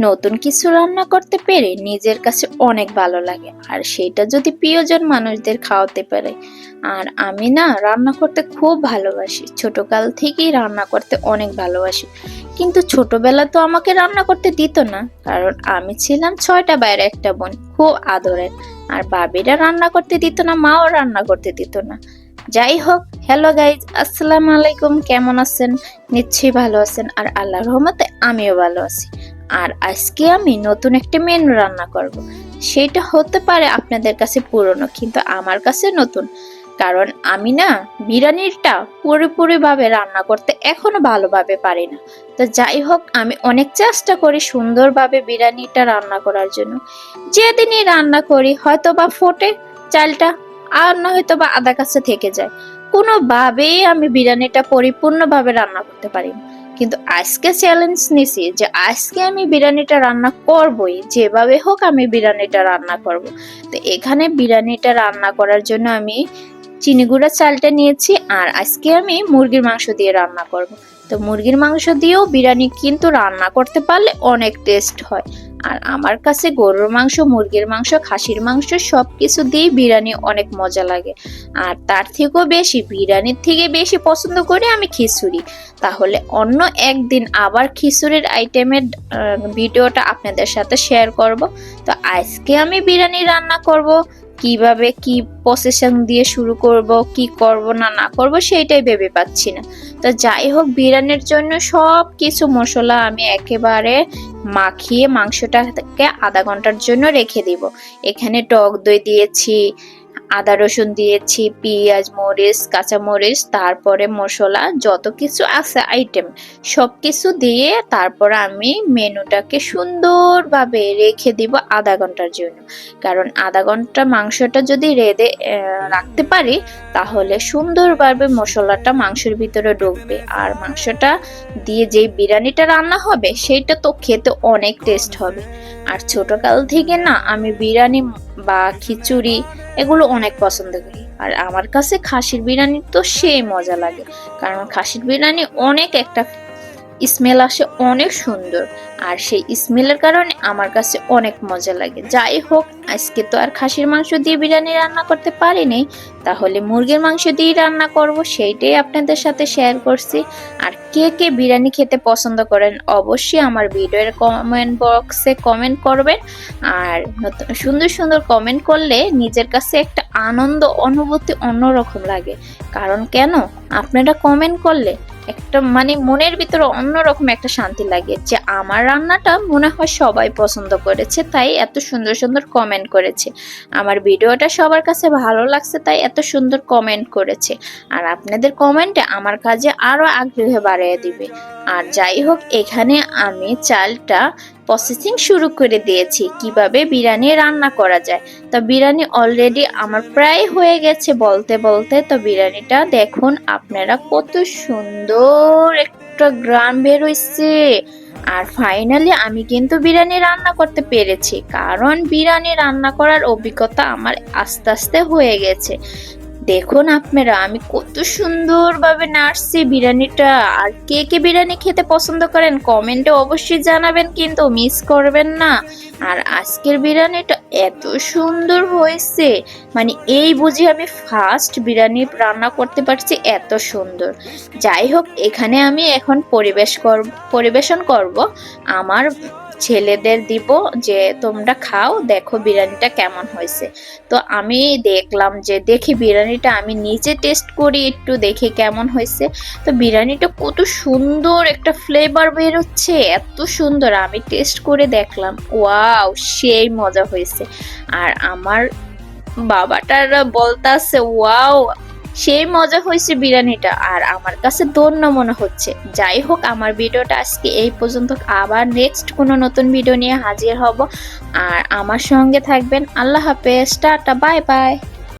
নতুন কিছু রান্না করতে পেরে নিজের কাছে অনেক ভালো লাগে। আর সেটা যদি প্রিয়জন মানুষদের খাওয়াতে পারে। আর আমি না রান্না করতে খুব ভালোবাসি। ছোটকাল থেকেই রান্না করতে অনেক ভালোবাসি। কিন্তু ছোটবেলা তো আমাকে রান্না করতে দিত না। কারণ আমি ছিলাম ছয়টা বাইরে একটা বোন, খুব আদরের। আর বাবিরা রান্না করতে দিত না, মাও রান্না করতে দিত না। যাই হোক, হ্যালো গাইজ, আসসালামু আলাইকুম। কেমন আছেন? নিশ্চয়ই ভালো আছেন। আর আল্লাহর রহমতে আমিও ভালো আছি। আর আজকে আমি নতুন একটা মেনু রান্না করব। সেটা হতে পারে আপনাদের কাছে পুরনো, কিন্তু আমার কাছে নতুন কারণ আমি না বিরিয়ানিটা পুরোপুরিভাবে রান্না করতে এখনও ভালোভাবে পারি না তো যাই হোক, আমি অনেক চেষ্টা করি সুন্দরভাবে বিরিয়ানিটা রান্না করার জন্য যেদিনই রান্না করি হয়তো বা ফোটে চালটা, আর না হয়তো বা আধা কাছে থেকে যায় কোনোভাবেই আমি বিরিয়ানিটা পরিপূর্ণভাবে রান্না করতে পারি না। কিন্তু আজকে চ্যালেঞ্জ নিছি যে আজকে আমি বিরিয়ানিটা রান্না করবই, যেভাবে হোক আমি বিরিয়ানিটা রান্না করব। তো এখানে বিরিয়ানিটা রান্না করার জন্য আমি চিনি গুঁড়া চালটা নিয়েছি আর আজকে আমি মুরগির মাংস দিয়ে রান্না করব। তো মুরগির মাংস দিয়েও বিরিয়ানি কিন্তু রান্না করতে পারলে অনেক টেস্ট হয়। আর আমার কাছে গরুর মাংস, মুরগির মাংস, খাসির মাংস সব কিছু দিয়ে বিরিয়ানি অনেক মজা লাগে। আর তার থেকেও বেশি, বিরিয়ানির থেকে বেশি পছন্দ করি আমি খিচুড়ি। তাহলে অন্য একদিন আবার খিচুড়ির আইটেমের ভিডিওটা আপনাদের সাথে শেয়ার করব। তো আজকে আমি বিরিয়ানি রান্না করব। কীভাবে কি প্রসেশন দিয়ে শুরু করব, কি করব, না না করব, সেইটাই ভেবে পাচ্ছি না। তো যাই হোক, বিরিয়ানির জন্য সব কিছু মশলা আমি একেবারে মাখিয়ে মাংসটাকে আধা ঘণ্টার জন্য রেখে দিব। এখানে টক দই দিয়েছি আদা রসুন দিয়েছি, পেঁয়াজ, মরিচ, কাঁচামরিচ, তারপরে মশলা, যত কিছু আছে আইটেম সব কিছু দিয়ে তারপর আমি মেনুটাকে সুন্দরভাবে রেখে দিব আধা ঘণ্টার জন্য। কারণ আধা ঘণ্টা মাংসটা যদি রেঁধে রাখতে পারি, তাহলে সুন্দরভাবে মশলাটা মাংসের ভিতরে ঢুকবে। আর মাংসটা দিয়ে যে বিরিয়ানিটা রান্না হবে, সেইটা তো খেতে অনেক টেস্ট হবে। আর ছোটকাল থেকে না, আমি বিরিয়ানি বা খিচুড়ি এগুলো অনেক পছন্দ করি। আর আমার কাছে খাসির বিরিয়ানি তো সেই মজা লাগে। কারণ খাসির বিরিয়ানি অনেক একটা স্মেল আসে, অনেক সুন্দর। আর সেই স্মেলের কারণে আমার কাছে অনেক মজা লাগে। যাই হোক, আজকে তো আর খাসির মাংস দিয়ে বিরিয়ানি রান্না করতে পারিনি, তাহলে মুরগির মাংস দিয়ে রান্না করব, সেইটাই আপনাদের সাথে শেয়ার করছি। আর কে কে বিরিয়ানি খেতে পছন্দ করেন, অবশ্যই আমার ভিডিওর কমেন্ট বক্সে কমেন্ট করবেন। আর সুন্দর সুন্দর কমেন্ট করলে নিজের কাছে একটা আনন্দ, অনুভূতি অন্যরকম লাগে। কারণ কেন? আপনারা কমেন্ট করলে একটা মানে মনের ভিতরে অন্যরকম একটা শান্তি লাগে যে আমার রান্নাটা মনে হয় সবাই পছন্দ করেছে, তাই এত সুন্দর সুন্দর কমেন্ট করেছে। আমার ভিডিওটা সবার কাছে ভালো লাগছে, তাই এত সুন্দর কমেন্ট করেছে। আর আপনাদের কমেন্টে আমার কাজে আরও আগ্রহ বাড়িয়ে দিবে। আর যাই হোক, এখানে আমি চালটা প্রসেসিং শুরু করে দিয়েছি, কীভাবে বিরিয়ানি রান্না করা যায়। তো বিরিয়ানি অলরেডি আমার প্রায় হয়ে গেছে বলতে বলতে, তো বিরিয়ানিটা দেখুন, আপনারা কত সুন্দর একটা গ্রাম বের হইছে। আর ফাইনালি আমি কিন্তু বিরিয়ানি রান্না করতে পেরেছি, কারণ বিরিয়ানি রান্না করার অভিজ্ঞতা আমার আস্তে আস্তে হয়ে গেছে। দেখুন আপনারা, আমি কত সুন্দরভাবে নাড়ছি বিরিয়ানিটা। আর কে কে বিরিয়ানি খেতে পছন্দ করেন, কমেন্টে অবশ্যই জানাবেন, কিন্তু মিস করবেন না। আর আজকের বিরিয়ানিটা এত সুন্দর হয়েছে। মানে এই বুঝি আমি ফার্স্ট বিরিয়ানি রান্না করতে পারছি এত সুন্দর। যাই হোক, এখানে আমি এখন পরিবেশ কর পরিবেশন করব। আমার ছেলেদের দিব যে, তোমরা খাও, দেখো বিরিয়ানিটা কেমন হয়েছে। তো আমি দেখলাম যে, দেখি বিরিয়ানিটা, আমি নিজে টেস্ট করি একটু, দেখি কেমন হয়েছে। তো বিরিয়ানিটা কত সুন্দর একটা ফ্লেভার বেরোচ্ছে, এত সুন্দর, আমি টেস্ট করে দেখলাম, ওয়াও, সেই মজা হয়েছে। আর আমার বাবাটার বলতাছে ওয়াও সেই মজা হয়েছে বিরিয়ানিটা। আর আমার কাছে ধন্য মনে হচ্ছে। যাই হোক, আমার ভিডিওটা আজকে এই পর্যন্ত। আবার নেক্সট কোনো নতুন ভিডিও নিয়ে হাজির হব। আর আমার সঙ্গে থাকবেন। আল্লাহ হাফেজ। Tata bye bye